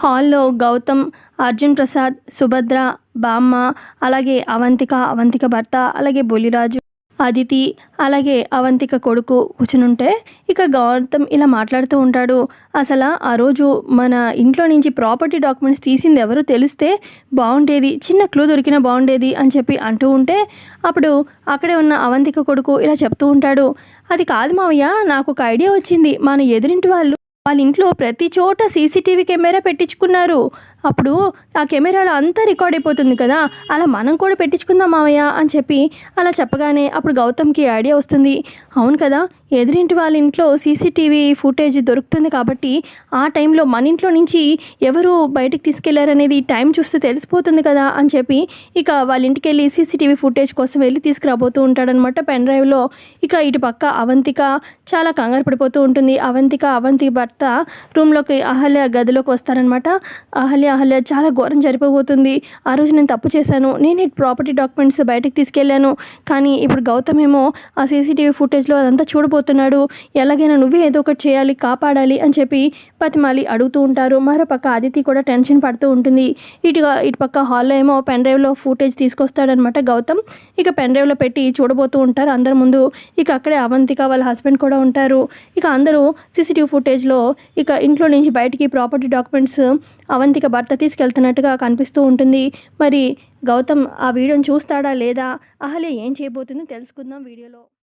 హాల్లో గౌతమ్ అర్జున్ ప్రసాద్ సుభద్ర బామ్మ అలాగే అవంతిక అవంతిక భర్త అలాగే బొలిరాజు అదితి అలాగే అవంతిక కొడుకు కూర్చునుంటే ఇక గౌతమ్ ఇలా మాట్లాడుతూ ఉంటాడు. అసలు ఆ రోజు మన ఇంట్లో నుంచి ప్రాపర్టీ డాక్యుమెంట్స్ తీసింది ఎవరు తెలిస్తే బాగుండేది చిన్న క్లూ దొరికినా బాగుండేది అని చెప్పి అంటూ ఉంటే అప్పుడు అక్కడే ఉన్న అవంతిక కొడుకు ఇలా చెప్తూ ఉంటాడు. అది కాదు మావయ్య నాకు ఒక ఐడియా వచ్చింది. మన ఎదురింటి వాళ్ళు వాళ్ళ ఇంట్లో ప్రతి చోట సీసీటీవీ కెమెరా పెట్టించుకున్నారు. అప్పుడు ఆ కెమెరాలో అంతా రికార్డ్ అయిపోతుంది కదా అలా మనం కూడా పెట్టించుకుందాం మామయ్య అని చెప్పి అలా చెప్పగానే అప్పుడు గౌతమ్కి ఐడియా వస్తుంది. అవును కదా ఎదురింటి వాళ్ళ ఇంట్లో సీసీటీవీ ఫుటేజ్ దొరుకుతుంది కాబట్టి ఆ టైంలో మన ఇంట్లో నుంచి ఎవరు బయటికి తీసుకెళ్ళారనేది టైం చూస్తే తెలిసిపోతుంది కదా అని చెప్పి ఇక వాళ్ళ ఇంటికి వెళ్ళి సీసీటీవీ ఫుటేజ్ కోసం వెళ్ళి తీసుకురాబోతూ ఉంటాడనమాట. పెన్ డ్రైవ్లో ఇక ఇటు పక్క అవంతిక చాలా కంగారు పడిపోతూ ఉంటుంది. అవంతిక అవంతి భర్త రూమ్లోకి అహల్య గదిలోకి వస్తారనమాట. అహల్య అహల్య చాలా ఘోరం జరిపోబోతుంది ఆ రోజు నేను తప్పు చేశాను. నేను ప్రాపర్టీ డాక్యుమెంట్స్ బయటకు తీసుకెళ్ళాను. కానీ ఇప్పుడు గౌతమ్ ఏమో ఆ సీసీటీవీ ఫుటేజ్లో అదంతా చూడబోతున్నాడు ఎలాగైనా నువ్వే ఏదో ఒకటి చేయాలి కాపాడాలి అని చెప్పి పతిమాలి అడుగుతూ ఉంటారు. మరో పక్క అదితి కూడా టెన్షన్ పడుతూ ఉంటుంది. ఇటుగా ఇటు పక్క హాల్లో ఏమో పెన్ డ్రైవ్లో ఫుటేజ్ తీసుకొస్తాడనమాట గౌతమ్. ఇక పెన్ డ్రైవ్లో పెట్టి చూడబోతూ ఉంటారు. అందరి ముందు ఇక అక్కడే అవంతిక వాళ్ళ హస్బెండ్ కూడా ఉంటారు. ఇక అందరూ సీసీటీవీ ఫుటేజ్లో ఇక ఇంట్లో నుంచి బయటికి ప్రాపర్టీ డాక్యుమెంట్స్ అవంతిక భర్త తీసుకెళ్తున్నట్టుగా కనిపిస్తూ ఉంటుంది. మరి గౌతమ్ ఆ వీడియోని చూస్తాడా లేదా? అహలే ఏం చేయబోతుందో తెలుసుకుందాం వీడియోలో.